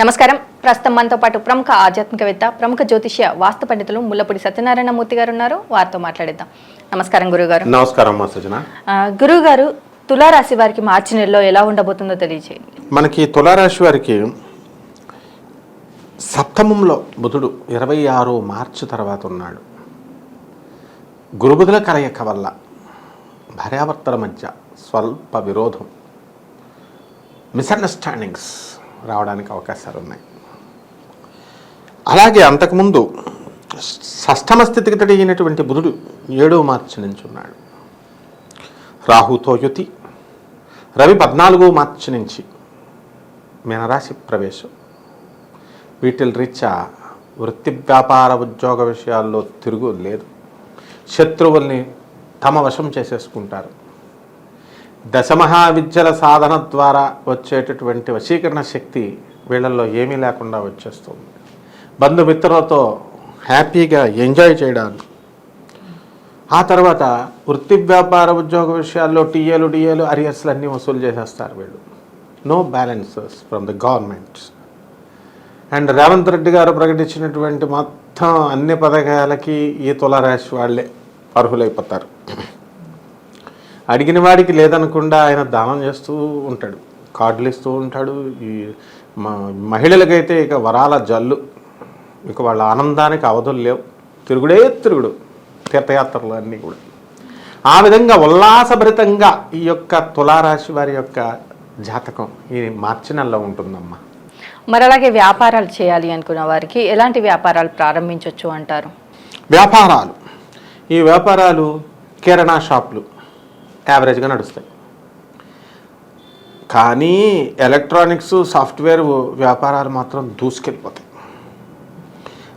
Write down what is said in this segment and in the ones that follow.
నమస్కారం. ప్రస్తుతం మనతో పాటు ప్రముఖ ఆధ్యాత్మికవేత్త ప్రముఖ జ్యోతిష్య వాస్తు పండితులు ముల్లపూడి సత్యనారాయణ మూర్తి గారు ఉన్నారు. వారితో మాట్లాడిద్దాం. నమస్కారం గురుగారు. నమస్కారం గురువు గారు తులారాశి వారికి మార్చి నెలలో ఎలా ఉండబోతుందో తెలియజేయండి మనకి తులారాశి వారికి సప్తమంలో బుధుడు ఇరవై ఆరు మార్చి తర్వాత ఉన్నాడు. గురుబుధుల కలయిక వల్ల భార్యాభర్తల మధ్య స్వల్ప విరోధం మిస్అండర్స్టాండింగ్స్ రావడానికి అవకాశాలు ఉన్నాయి. అలాగే అంతకుముందు షష్టమ స్థితికి తడిగినటువంటి బుధుడు ఏడవ మార్చి నుంచి ఉన్నాడు. రాహుతో యుతి రవి పద్నాలుగో మార్చి నుంచి మీనరాశి ప్రవేశం. వీటిల్ రీత్యా వృత్తి వ్యాపార ఉద్యోగ విషయాల్లో తిరుగు లేదు. శత్రువుల్ని తమ వశం చేసేసుకుంటారు. దశమహావిద్యల సాధన ద్వారా వచ్చేటటువంటి వశీకరణ శక్తి వీళ్ళల్లో ఏమీ లేకుండా వచ్చేస్తుంది. బంధుమిత్రులతో హ్యాపీగా ఎంజాయ్ చేయడానికి ఆ తర్వాత వృత్తి వ్యాపార ఉద్యోగ విషయాల్లో టీఏలు డిఏలు అరియర్స్లు అన్నీ వసూలు చేసేస్తారు వీళ్ళు. No balances from the government and Revanth Reddy garu ప్రకటించినటువంటి మొత్తం అన్ని పథకాలకి ఈ తులారాశి వాళ్ళే అర్హులైపోతారు. అడిగిన వాడికి లేదనకుండా ఆయన దానం చేస్తూ ఉంటాడు కార్డులు ఇస్తూ ఉంటాడు. ఈ మహిళలకైతే ఇక వరాల జల్లు. ఇక వాళ్ళ ఆనందానికి అవధులు లేవు. తిరుగుడే తిరుగుడు తీర్థయాత్రలు అన్నీ కూడా. ఆ విధంగా ఉల్లాసభరితంగా ఈ యొక్క తులారాశి వారి యొక్క జాతకం ఈ మార్చి నెలలో ఉంటుందమ్మా. మరి అలాగే వ్యాపారాలు చేయాలి అనుకున్న వారికి ఎలాంటి వ్యాపారాలు ప్రారంభించవచ్చు అంటారు? వ్యాపారాలు. ఈ వ్యాపారాలు కిరాణా షాపులు. యావరేజ్గా నడుస్తాయి. కానీ ఎలక్ట్రానిక్స్ సాఫ్ట్వేర్ వ్యాపారాలు మాత్రం దూసుకెళ్ళిపోతాయి.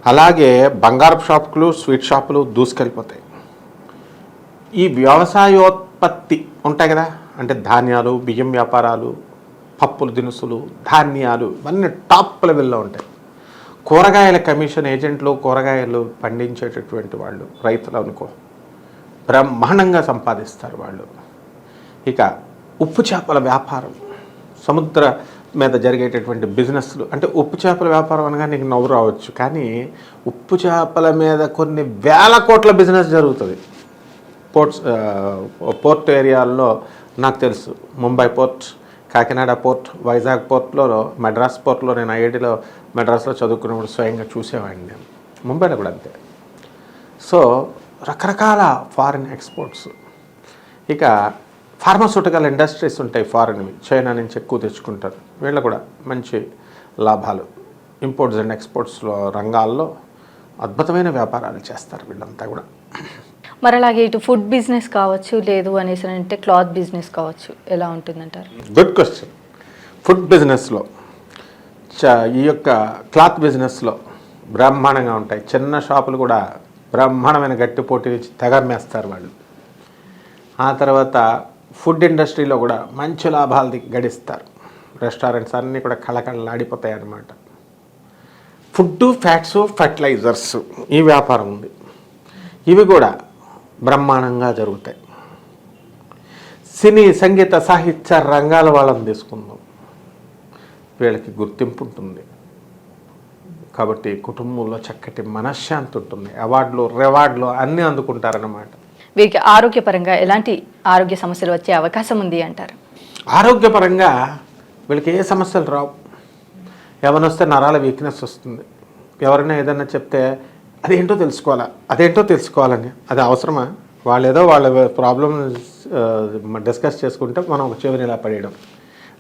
అలాగే బంగారపు షాపులు స్వీట్ షాపులు దూసుకెళ్ళిపోతాయి. ఈ వ్యవసాయోత్పత్తి ఉంటాయి కదా? అంటే ధాన్యాలు బియ్యం వ్యాపారాలు పప్పులు దినుసులు ధాన్యాలు ఇవన్నీ టాప్ లెవెల్లో ఉంటాయి. కూరగాయల కమిషన్ ఏజెంట్లు కూరగాయలు పండించేటటువంటి వాళ్ళు రైతులు అనుకో బ్రహ్మాండంగా సంపాదిస్తారు వాళ్ళు. ఇక ఉప్పు చేపల వ్యాపారం సముద్ర మీద జరిగేటటువంటి బిజినెస్లు. అంటే ఉప్పు చేపల వ్యాపారం అనగా నీకు నవ్వు రావచ్చు కానీ ఉప్పు చేపల మీద కొన్ని వేల కోట్ల బిజినెస్ జరుగుతుంది. పోర్ట్స్ పోర్ట్ ఏరియాల్లో నాకు తెలుసు. ముంబై పోర్ట్ కాకినాడ పోర్ట్ వైజాగ్ పోర్ట్లో మెడ్రాస్ పోర్ట్లో నేను ఐఐటిలో మెడ్రాస్లో చదువుకున్నప్పుడు స్వయంగా చూసేవాడిని. నేను ముంబైలో కూడా అంతే. సో రకరకాల ఫారిన్ ఎక్స్పోర్ట్స్. ఇక ఫార్మాస్యూటికల్ ఇండస్ట్రీస్ ఉంటాయి ఫారిన్వి చైనా నుంచి ఎక్కువ తెచ్చుకుంటారు. వీళ్ళు కూడా మంచి లాభాలు. ఇంపోర్ట్స్ అండ్ ఎక్స్పోర్ట్స్లో రంగాల్లో అద్భుతమైన వ్యాపారాలు చేస్తారు వీళ్ళంతా కూడా. మరి అలాగే ఇటు ఫుడ్ బిజినెస్ కావచ్చు లేదు అనేసి అంటే క్లాత్ బిజినెస్ కావచ్చు. ఎలా ఉంటుందంటారు? గుడ్ క్వశ్చన్ ఫుడ్ బిజినెస్లో చ ఈ యొక్క క్లాత్ బిజినెస్లో బ్రహ్మాండంగా ఉంటాయి. చిన్న షాపులు కూడా బ్రహ్మాండమైన గట్టి పోటీ తెగమ్మేస్తారు వాళ్ళు. ఆ తర్వాత ఫుడ్ ఇండస్ట్రీలో కూడా మంచి లాభాలు గడిస్తారు. రెస్టారెంట్స్ అన్నీ కూడా కళకళలాడిపోతాయి అన్నమాట. ఫుడ్ ఫ్యాట్స్ ఫర్టిలైజర్స్ ఈ వ్యాపారం ఉంది. ఇవి కూడా బ్రహ్మాండంగా జరుగుతాయి. సినీ సంగీత సాహిత్య రంగాల వాళ్ళని తీసుకుందాం. వీళ్ళకి గుర్తింపు ఉంటుంది. కాబట్టి కుటుంబంలో చక్కటి మనశ్శాంతి ఉంటుంది. అవార్డులు రివార్డులు అన్నీ అందుకుంటారన్నమాట. వీరికి ఆరోగ్యపరంగా ఎలాంటి ఆరోగ్య సమస్యలు వచ్చే అవకాశం ఉంది అంటారు? ఆరోగ్యపరంగా వీళ్ళకి ఏ సమస్యలు రావు. ఎవరినొస్తే నరాల వీక్నెస్ వస్తుంది. ఎవరైనా ఏదైనా చెప్తే అదేంటో తెలుసుకోవాలా? అదేంటో తెలుసుకోవాలని. అది అవసరమా? వాళ్ళు ఏదో వాళ్ళ ప్రాబ్లమ్ డిస్కస్ చేసుకుంటే మనం ఒక చెవిని ఇలా పడేయడం.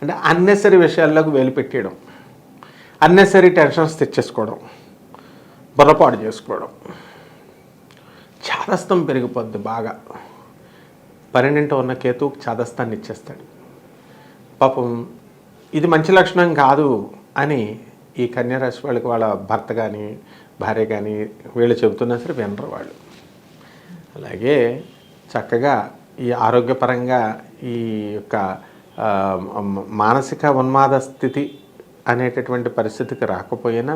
అంటే అన్నెసరీ విషయాల్లోకి వేలు పెట్టేయడం. Unnecessary tensions తెచ్చేసుకోవడం. బుర్రపాటు చేసుకోవడం. చాదస్తం పెరిగిపోద్ది బాగా. పన్నెండింట ఉన్న కేతు చాదస్తాన్ని ఇచ్చేస్తాడు. పాపం ఇది మంచి లక్షణం కాదు అని ఈ కన్యారాశి వాళ్ళకి వాళ్ళ భర్త కానీ భార్య కానీ వీళ్ళు చెబుతున్నా సరే వినరు వాళ్ళు. అలాగే చక్కగా ఈ ఆరోగ్యపరంగా ఈ యొక్క మానసిక ఉన్మాద స్థితి అనేటటువంటి పరిస్థితికి రాకపోయినా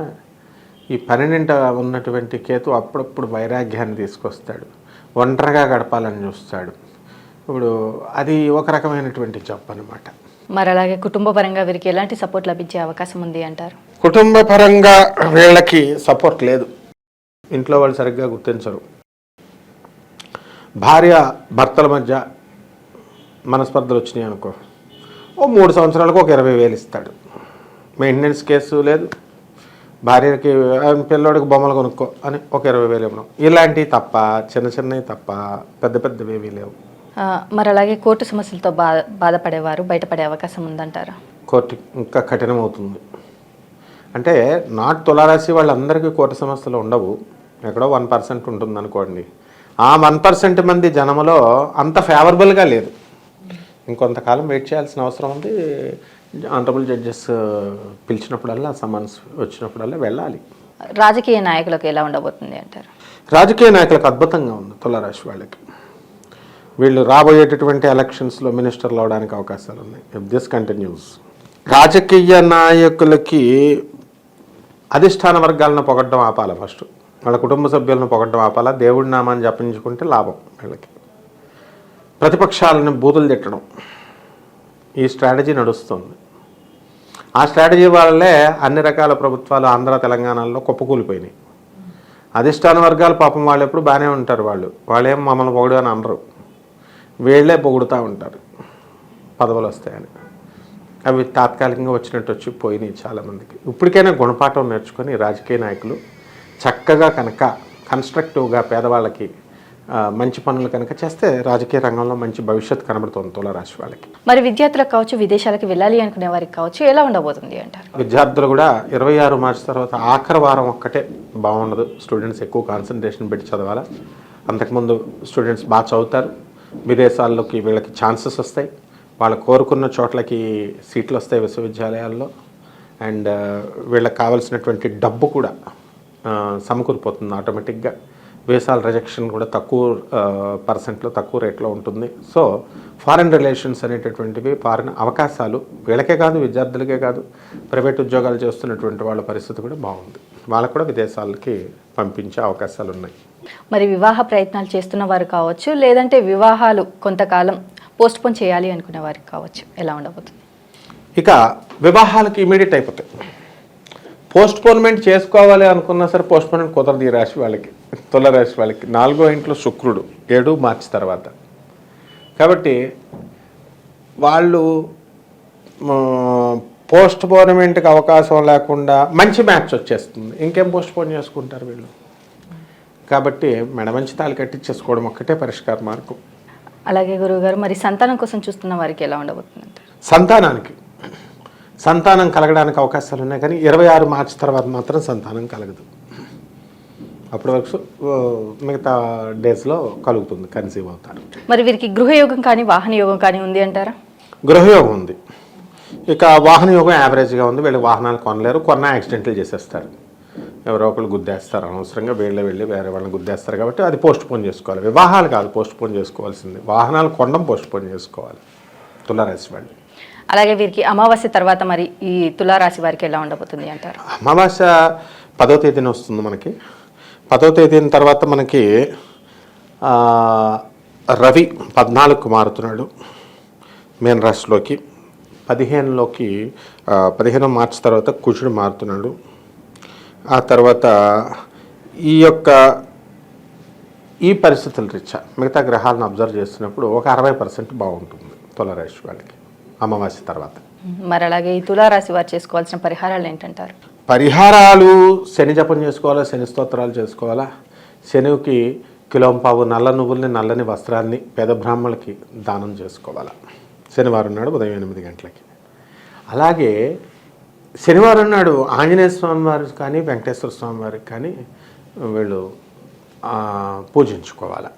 ఈ పన్నెండింట ఉన్నటువంటి కేతు అప్పుడప్పుడు వైరాగ్యాన్ని తీసుకొస్తాడు. ఒంటరిగా గడపాలని చూస్తాడు. ఇప్పుడు అది ఒక రకమైనటువంటి జబ్బు అనమాట మరి అలాగే కుటుంబ పరంగా వీరికి ఎలాంటి సపోర్ట్ లభించే అవకాశం ఉంది అంటారు? కుటుంబ పరంగా వీళ్ళకి సపోర్ట్ లేదు. ఇంట్లో వాళ్ళు సరిగ్గా గుర్తించరు. భార్య భర్తల మధ్య మనస్పర్ధలు వచ్చినాయి అనుకో. ఓ మూడు సంవత్సరాలకు ఒక ఇరవై వేలు ఇస్తాడు. మెయింటెనెన్స్ కేసు లేదు. భార్యకి "ఆ, పిల్లోడికి బొమ్మలు కొనుక్కో అని ఒక ఇరవై వేలు ఇవ్వడం. ఇలాంటివి తప్ప చిన్న చిన్నవి తప్ప పెద్ద పెద్దవి ఏమీ లేవు. మరి అలాగే కోర్టు సమస్యలతో బా బాధపడేవారు బయటపడే అవకాశం ఉందంటారా? కోర్టు ఇంకా కఠినమవుతుంది. అంటే నాట్ తులారాశి వాళ్ళందరికీ కోర్టు సమస్యలు ఉండవు. ఎక్కడో వన్ పర్సెంట్ ఉంటుంది అనుకోండి ఆ వన్ పర్సెంట్ మంది జనములో అంత ఫేవరబుల్గా లేదు. ఇంకొంతకాలం వెయిట్ చేయాల్సిన అవసరం ఉంది. ఆనరబుల్ జడ్జెస్ పిలిచినప్పుడల్లా సమన్స్ వచ్చినప్పుడల్లా వెళ్ళాలి. రాజకీయ నాయకులకు ఎలా ఉండబోతుంది అంటారు? రాజకీయ నాయకులకు అద్భుతంగా ఉంది తులారాశి వాళ్ళకి. వీళ్ళు రాబోయేటటువంటి ఎలక్షన్స్లో మినిస్టర్లు అవడానికి అవకాశాలు ఉన్నాయి. ఇఫ్ దిస్ కంటిన్యూస్ రాజకీయ నాయకులకి అధిష్టాన వర్గాలను పొగడ్డం ఆపాలి ఫస్ట్ వాళ్ళ కుటుంబ సభ్యులను పొగడ్డం ఆపాలా? దేవుడి నామాన్ని జపించుకుంటే లాభం వీళ్ళకి. ప్రతిపక్షాలను బూతులు తిట్టడం ఈ స్ట్రాటజీ నడుస్తుంది. ఆ స్ట్రాటజీ వల్లే అన్ని రకాల ప్రభుత్వాలు ఆంధ్ర తెలంగాణలో కుప్పకూలిపోయినాయి. అధిష్టాన వర్గాలు పాపం వాళ్ళు ఎప్పుడు బాగానే ఉంటారు వాళ్ళు. వాళ్ళేం మమ్మల్ని పొగడు అని అనరు. వీళ్ళే పొగుడుతూ ఉంటారు. పదవులు వస్తాయని. అవి తాత్కాలికంగా వచ్చినట్టు వచ్చి పోయినాయి చాలామందికి. ఇప్పటికైనా గుణపాఠం నేర్చుకొని రాజకీయ నాయకులు చక్కగా కనుక కన్స్ట్రక్టివ్గా పేదవాళ్ళకి మంచి పనులు కనుక చేస్తే రాజకీయ రంగంలో మంచి భవిష్యత్తు కనబడుతుంది తులారాశి వాళ్ళకి. మరి విద్యార్థులకు కావచ్చు విదేశాలకు వెళ్ళాలి అనుకునే వారికి కావచ్చు ఎలా ఉండబోతుంది అంటారు? విద్యార్థులు కూడా ఇరవై ఆరు మార్చి తర్వాత ఆఖరి వారం ఒక్కటే బాగుండదు. స్టూడెంట్స్ ఎక్కువ కాన్సన్ట్రేషన్ పెట్టి చదవాలా. అంతకుముందు స్టూడెంట్స్ బాగా చదువుతారు. విదేశాల్లోకి వీళ్ళకి ఛాన్సెస్ వస్తాయి. వాళ్ళు కోరుకున్న చోట్లకి సీట్లు వస్తాయి విశ్వవిద్యాలయాల్లో. అండ్ వీళ్ళకి కావాల్సినటువంటి డబ్బు కూడా సమకూరిపోతుంది ఆటోమేటిక్గా వీసాల రిజెక్షన్ కూడా తక్కువ పర్సెంట్లో తక్కువ రేట్లో ఉంటుంది. సో ఫారెన్ రిలేషన్స్ అనేటటువంటివి ఫారెన్ అవకాశాలు వీళ్ళకే కాదు విద్యార్థులకే కాదు ప్రైవేట్ ఉద్యోగాలు చేస్తున్నటువంటి వాళ్ళ పరిస్థితి కూడా బాగుంది. వాళ్ళకు కూడా విదేశాలకి పంపించే అవకాశాలు ఉన్నాయి మరి వివాహ ప్రయత్నాలు చేస్తున్న వారు కావచ్చు లేదంటే వివాహాలు కొంతకాలం పోస్ట్ పోన్ చేయాలి అనుకునే వారికి కావచ్చు ఎలా ఉండబోతుంది? ఇక వివాహాలకి ఇమీడియట్ అయిపోతాయి. పోస్ట్ పోన్మెంట్ చేసుకోవాలి అనుకున్నా సరే పోస్ట్ పోన్మెంట్ కుదరదు ఈ రాశి వాళ్ళకి తుల రాశి వాళ్ళకి. నాలుగో ఇంట్లో శుక్రుడు ఏడు మార్చి తర్వాత. కాబట్టి వాళ్ళు పోస్ట్ పోన్మెంట్కి అవకాశం లేకుండా మంచి మ్యాచ్ వచ్చేస్తుంది. ఇంకేం పోస్ట్ పోన్ చేసుకుంటారు వీళ్ళు? కాబట్టి మెడ మంచి తాళి కట్టించేసుకోవడం ఒక్కటే పరిష్కార మార్గం. అలాగే గురువుగారు మరి సంతానం కోసం చూస్తున్న వారికి ఎలా ఉండబోతుంది సంతానానికి. సంతానం కలగడానికి అవకాశాలు ఉన్నాయి కానీ ఇరవై ఆరు మార్చి తర్వాత మాత్రం సంతానం కలగదు. అప్పటి వరకు మిగతా డేస్లో కలుగుతుంది కన్సీవ్ అవుతారు. మరి వీరికి గృహయోగం కానీ వాహన యోగం కానీ ఉంది అంటారా? గృహయోగం ఉంది. ఇక వాహన యోగం యావరేజ్గా ఉంది వీళ్ళు వాహనాలు కొనలేరు కొన్న యాక్సిడెంట్లు చేసేస్తారు. ఎవరో ఒకళ్ళు గుద్దేస్తారు అనవసరంగా వీళ్ళే వెళ్ళి వేరే వాళ్ళని గుద్దేస్తారు కాబట్టి అది పోస్ట్ పోన్ చేసుకోవాలి. వివాహాలు కాదు పోస్ట్ పోన్ చేసుకోవాల్సింది. వాహనాలు కొనడం పోస్ట్ పోన్ చేసుకోవాలి. తులారాశి వాళ్ళు. అలాగే వీరికి అమావాస్య తర్వాత మరి ఈ తులారాశి వారికి ఎలా ఉండబోతుంది అంటారు? అమావాస్య పదో తేదీన వస్తుంది మనకి. పదో తేదీన తర్వాత మనకి రవి పద్నాలుగుకు మారుతున్నాడు మేన్ రాశిలోకి. పదిహేనులోకి పదిహేను మార్చి తర్వాత కుజుడు మారుతున్నాడు. ఆ తర్వాత ఈ యొక్క ఈ పరిస్థితుల రీత్యా మిగతా గ్రహాలను అబ్జర్వ్ చేస్తున్నప్పుడు ఒక అరవై పర్సెంట్ బాగుంటుంది తులరాశి వాళ్ళకి. అమావాస్య తర్వాత. మరి అలాగే ఈ తులారాశి వారు చేసుకోవాల్సిన పరిహారాలు ఏంటంటారు? పరిహారాలు శని జపం చేసుకోవాలా? శని స్తోత్రాలు చేసుకోవాలా? శనికి కిలోంపావు నల్ల నువ్వుల్ని నల్లని వస్త్రాన్ని పేద బ్రాహ్మణులకి దానం చేసుకోవాలా? శనివారం నాడు ఉదయం ఎనిమిది గంటలకి. అలాగే శనివారం నాడు ఆంజనేయ స్వామి వారికి కానీ వెంకటేశ్వర స్వామి వారికి కానీ వీళ్ళు పూజించుకోవాలి.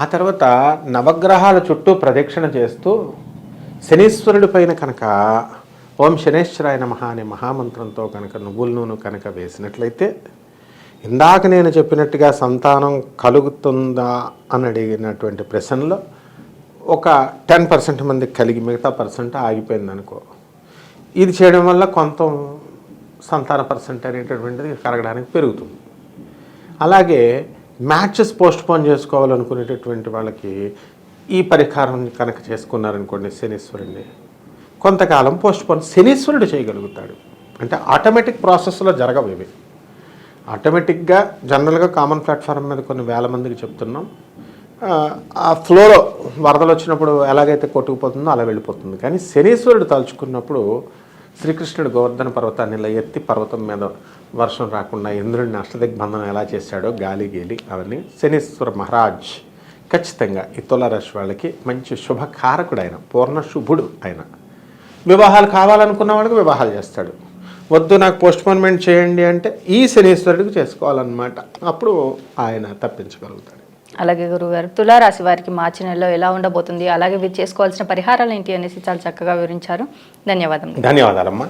ఆ తర్వాత నవగ్రహాల చుట్టూ ప్రదక్షిణ చేస్తూ శనీశ్వరుడి పైన కనుక ఓం శనేశ్వరాయ నమ అనే మహామంత్రంతో కనుక నువ్వుల నూనె కనుక వేసినట్లయితే ఇందాక నేను చెప్పినట్టుగా సంతానం కలుగుతుందా అని అడిగినటువంటి ప్రశ్నలో ఒక టెన్ పర్సెంట్ మందికి కలిగి మిగతా పర్సెంట్ ఆగిపోయింది అనుకో. ఇది చేయడం వల్ల కొంత సంతాన పర్సెంట్ అనేటటువంటిది కరగడానికి పెరుగుతుంది. అలాగే మ్యాచెస్ పోస్ట్పోన్ చేసుకోవాలనుకునేటటువంటి వాళ్ళకి ఈ పరిహారం కనుక చేసుకున్నారనుకోండి శనీశ్వరుడిని కొంతకాలం పోస్ట్ పోన్ శనీశ్వరుడు చేయగలుగుతాడు. అంటే ఆటోమేటిక్ ప్రాసెస్లో జరగవు ఇవి. ఆటోమేటిక్గా జనరల్గా కామన్ ప్లాట్ఫామ్ మీద కొన్ని వేల మందికి చెప్తున్నాం. ఆ, ఫ్లోలో వరదలు వచ్చినప్పుడు ఎలాగైతే కొట్టుకుపోతుందో అలా వెళ్ళిపోతుంది. కానీ శనీశ్వరుడు తలుచుకున్నప్పుడు శ్రీకృష్ణుడు గోవర్ధన పర్వతాన్ని ఇలా ఎత్తి పర్వతం మీద వర్షం రాకుండా ఇంద్రుడిని అష్టదిగ్బంధనం ఎలా చేశాడో గాలి గేలి అవన్నీ శనీశ్వర మహారాజ్ ఖచ్చితంగా ఈ తులారాశి వాళ్ళకి మంచి శుభకారకుడు ఆయన పూర్ణ శుభుడు ఆయన వివాహాలు కావాలనుకున్న వాళ్ళకి వివాహాలు చేస్తాడు. వద్దు నాకు పోస్ట్పోన్మెంట్ చేయండి అంటే ఈ శనీశ్వరుడికి చేసుకోవాలన్నమాట. అప్పుడు ఆయన తప్పించగలుగుతాడు. అలాగే గురుగారు తులారాశి వారికి మార్చి నెలలో ఎలా ఉండబోతుంది అలాగే వీరు చేసుకోవాల్సిన పరిహారాలు ఏంటి అనేసి చాలా చక్కగా వివరించారు. ధన్యవాదములు. ధన్యవాదాలమ్మా.